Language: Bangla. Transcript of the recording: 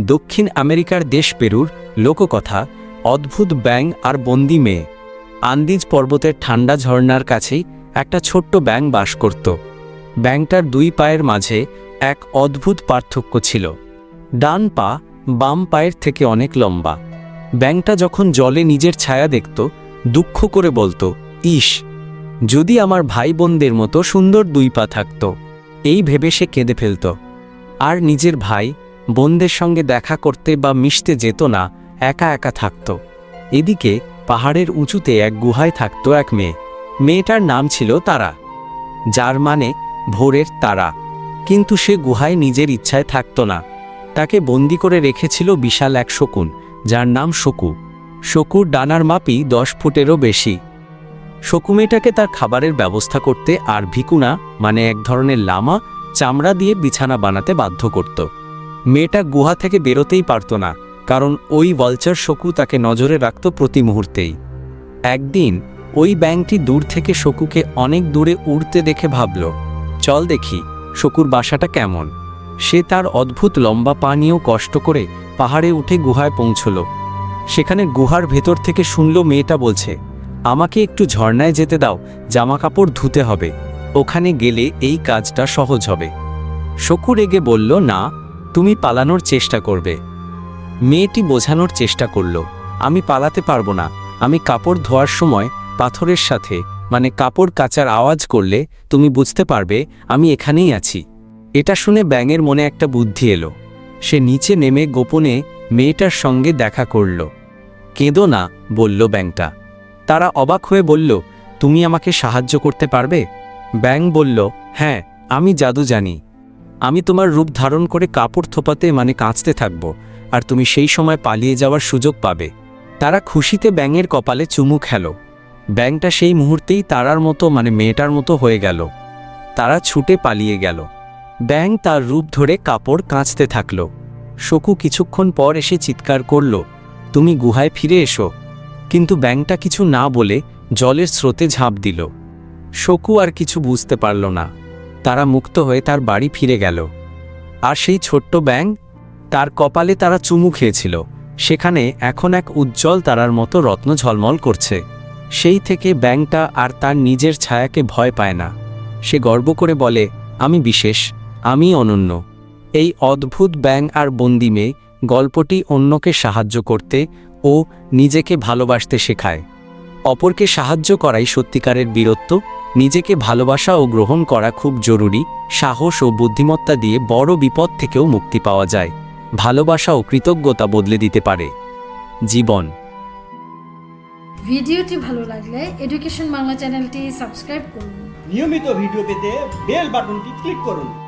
দক্ষিণ আমেরিকার দেশ পেরুর লোককথা, অদ্ভুত ব্যাং আর বন্দি মেয়ে। আন্দিজ পর্বতের ঠান্ডা ঝর্ণার কাছেই একটা ছোট্ট ব্যাং বাস করত। ব্যাংটার দুই পায়ের মাঝে এক অদ্ভুত পার্থক্য ছিল। ডান পা বাম পায়ের থেকে অনেক লম্বা। ব্যাংটা যখন জলে নিজের ছায়া দেখত, দুঃখ করে বলতো, ইস, যদি আমার ভাই বোনদের মতো সুন্দর দুই পা থাকত। এই ভেবে সে কেঁদে ফেলত। আর নিজের ভাই বোনদের সঙ্গে দেখা করতে বা মিশতে যেত না, একা একা থাকত। এদিকে পাহাড়ের উঁচুতে এক গুহায় থাকত এক মেয়ে। মেয়েটার নাম ছিল তারা, যার মানে ভোরের তারা। কিন্তু সে গুহায় নিজের ইচ্ছায় থাকত না। তাকে বন্দি করে রেখেছিল বিশাল এক শকুন, যার নাম শকু। শকুর ডানার মাপই দশ ফুটেরও বেশি। শকু মেয়েটাকে তার খাবারের ব্যবস্থা করতে আর ভিকুনা মানে এক ধরনের লামা, চামড়া দিয়ে বিছানা বানাতে বাধ্য করত। মেয়েটা গুহা থেকে বেরোতেই পারত না, কারণ ওই ভলচার শকু তাকে নজরে রাখত প্রতি মুহূর্তেই। একদিন, ওই ব্যাংকটি দূর থেকে শকুকে অনেক দূরে উড়তে দেখে ভাবল, চল দেখি, শকুর বাসাটা কেমন? সে তার অদ্ভুত লম্বা পা নিয়েও কষ্ট করে পাহাড়ে উঠে গুহায় পৌঁছল। সেখানে গুহার ভেতর থেকে শুনল মেয়েটা বলছে, আমাকে একটু ঝর্ণায় যেতে দাও জামা কাপড় ধুতে হবে। ওখানে গেলে এই কাজটা সহজ হবে। শকু রেগে বলল, না। তুমি পালানোর চেষ্টা করবে। মেয়েটি বোঝানোর চেষ্টা করল, আমি পালাতে পারব না। আমি কাপড় ধোয়ার সময় পাথরের সাথে মানে কাপড় কাচার আওয়াজ করলে তুমি বুঝতে পারবে, আমি এখানেই আছি। এটা শুনে ব্যাঙের মনে একটা বুদ্ধি এলো। সে নিচে নেমে গোপনে মেয়েটার সঙ্গে দেখা করল। কেঁদো না, বলল ব্যাংটা তারা অবাক হয়ে বলল, তুমি আমাকে সাহায্য করতে পারবে? ব্যাং বলল হ্যাঁ আমি জাদু জানি আমি তোমার রূপ ধারণ করে কাপড় থোপাতে মানে কাঁচতে থাকব, আর তুমি সেই সময় পালিয়ে যাওয়ার সুযোগ পাবে। তারা খুশিতে ব্যাঙের কপালে চুমু খেল। ব্যাংটা সেই মুহূর্তেই তারার মতো মানে মেয়েটার মতো হয়ে গেল। তারা ছুটে পালিয়ে গেল। ব্যাং তার রূপ ধরে কাপড় কাঁচতে থাকল। শকু কিছুক্ষণ পর এসে চিৎকার করল, তুমি গুহায় ফিরে এসো। কিন্তু ব্যাংটা কিছু না বলে জলের স্রোতে ঝাঁপ দিল। শকু আর কিছু বুঝতে পারল না। তারা মুক্ত হয়ে তার বাড়ি ফিরে গেল। আর সেই ছোট্ট ব্যাং তার কপালে তারা চুমু খেয়েছিল। সেখানে এখন এক উজ্জ্বল তারার মতো রত্ন ঝলমল করছে। সেই থেকে ব্যাংটা আর তার নিজের ছায়াকে ভয় পায় না। সে গর্ব করে বলে, আমি বিশেষ আমি অনন্য। এই অদ্ভুত ব্যাং আর বন্দি মেয়ে গল্পটি অন্যকে সাহায্য করতে ও নিজেকে ভালোবাসতে শেখায়। অপরকে সাহায্য করাই সত্যিকারের বীরত্ব নিজেকে ভালোবাসা ও গ্রহণ করা খুব জরুরি সাহস ও বুদ্ধিমত্তা দিয়ে বড় বিপদ থেকেও মুক্তি পাওয়া যায় ভালোবাসা ও কৃতজ্ঞতা বদলে দিতে পারে। জীবন। ভিডিওটি ভালো লাগলে এডুকেশন বাংলা চ্যানেলটি সাবস্ক্রাইব করুন। নিয়মিত ভিডিও পেতে বেল বাটনটি ক্লিক করুন।